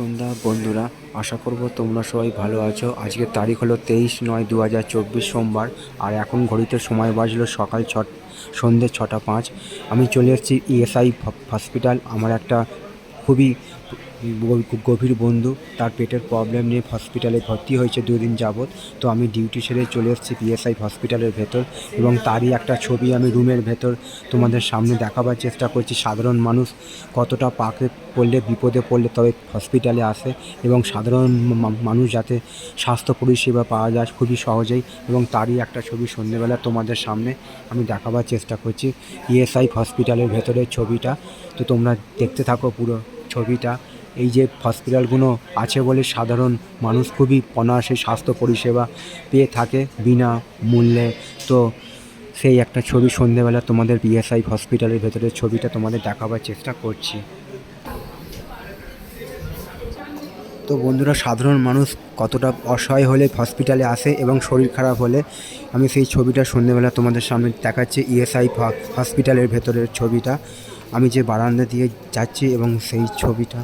সন্ধ্যা বন্ধুরা, আশা করব তোমরা সবাই ভালো আছো। আজকের তারিখ হলো তেইশ নয় দু হাজার চব্বিশ সোমবার, আর এখন ঘড়িতে সময় বাজলো সকাল ছ সন্ধ্যে ছটা পাঁচ। আমি চলে এসেছি ইএসআই হসপিটাল। আমার একটা খুবই গ- গভীর বন্ধু। তার পেটের প্রবলেম নিয়ে হসপিটালে ভর্তি হয়েছে দুদিন যাবৎ। তো আমি ডিউটি সেরে চলে এসেছি পিএসআই হসপিটালের ভেতর এবং তারই একটা ছবি আমি রুমের ভেতর তোমাদের সামনে দেখাবার চেষ্টা করছি। সাধারণ মানুষ কতটা পাকে পড়লে, বিপদে পড়লে তবে হসপিটালে আসে এবং সাধারণ মানুষ যাতে স্বাস্থ্য পরিষেবা পাওয়া যায় খুবই সহজেই এবং তারই একটা ছবি সন্ধ্যেবেলা তোমাদের সামনে আমি দেখাবার চেষ্টা করছি। ইএসআই হসপিটালের ভেতরের ছবিটা। তো তোমরা দেখতে থাকো পুরো ছবিটা। এই যে হসপিটালগুলো আছে বলে সাধারণ মানুষ খুবই অনায়াসে স্বাস্থ্য পরিষেবা পেয়ে থাকে বিনা মূল্যে। তো সেই একটা ছবি সন্ধ্যেবেলা তোমাদের বিএসআই হসপিটালের ভেতরের ছবিটা তোমাদের দেখাবার চেষ্টা করছি। তো বন্ধুরা, সাধারণ মানুষ কতটা অসহায় হলে হসপিটালে আসে এবং শরীর খারাপ হলে, আমি সেই ছবিটা সন্ধ্যেবেলা তোমাদের সামনে দেখাচ্ছি ইএসআই হসপিটালের ভেতরের ছবিটা। আমি যে বারান্দা দিয়ে যাচ্ছি এবং সেই ছবিটা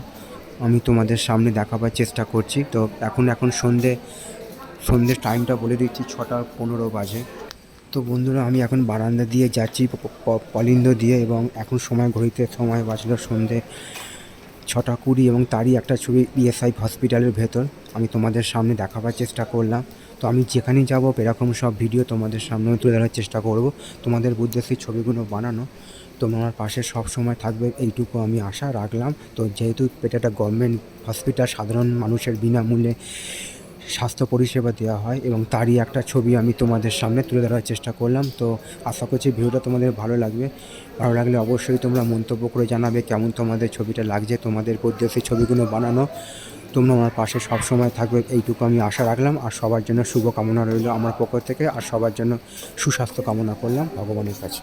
আমি তোমাদের সামনে দেখাবার চেষ্টা করছি। তো এখন এখন সন্ধে সন্ধ্যের টাইমটা বলে দিচ্ছি, ছটা পনেরো বাজে। তো বন্ধুরা, আমি এখন বারান্দা দিয়ে যাচ্ছি পলিন্দ দিয়ে এবং এখন সময় ঘড়িতে সময় বাজলো সন্ধে ছটা কুড়ি এবং তারই একটা ছবি ইএসআই হসপিটালের ভেতর। আমি তোমাদের সামনে দেখাবার চেষ্টা করলাম। তো আমি যেখানে যাব, এরকম সব ভিডিও তোমাদের সামনে তুলে ধরার চেষ্টা করব। তোমাদের উদ্দেশ্যে ছবিগুলো বানানো। তোমরা আমার পাশে সব সময় থাকবে, এইটুকু আমি আশা রাখলাম। তো যেহেতু এটা একটা গভর্নমেন্ট হসপিটাল সাধারণ মানুষের বিনামূল্যে স্বাস্থ্য পরিষেবা দেওয়া হয় এবং তারই একটা ছবি আমি তোমাদের সামনে তুলে ধরার চেষ্টা করলাম। তো আশা করছি ভিডিওটা তোমাদের ভালো লাগবে। ভালো লাগলে অবশ্যই তোমরা মন্তব্য করে জানাবে কেমন তোমাদের ছবিটা লাগছে, তোমাদের উদ্দেশ্যে ছবিগুলো বানানো। তোমরা আমার পাশে সব সময় থাকবে, এইটুকু আমি আশা রাখলাম। আর সবার জন্য শুভ কামনা রইল আমার পক্ষ থেকে। আর সবার জন্য সুস্বাস্থ্য কামনা করলাম ভগবানের কাছে।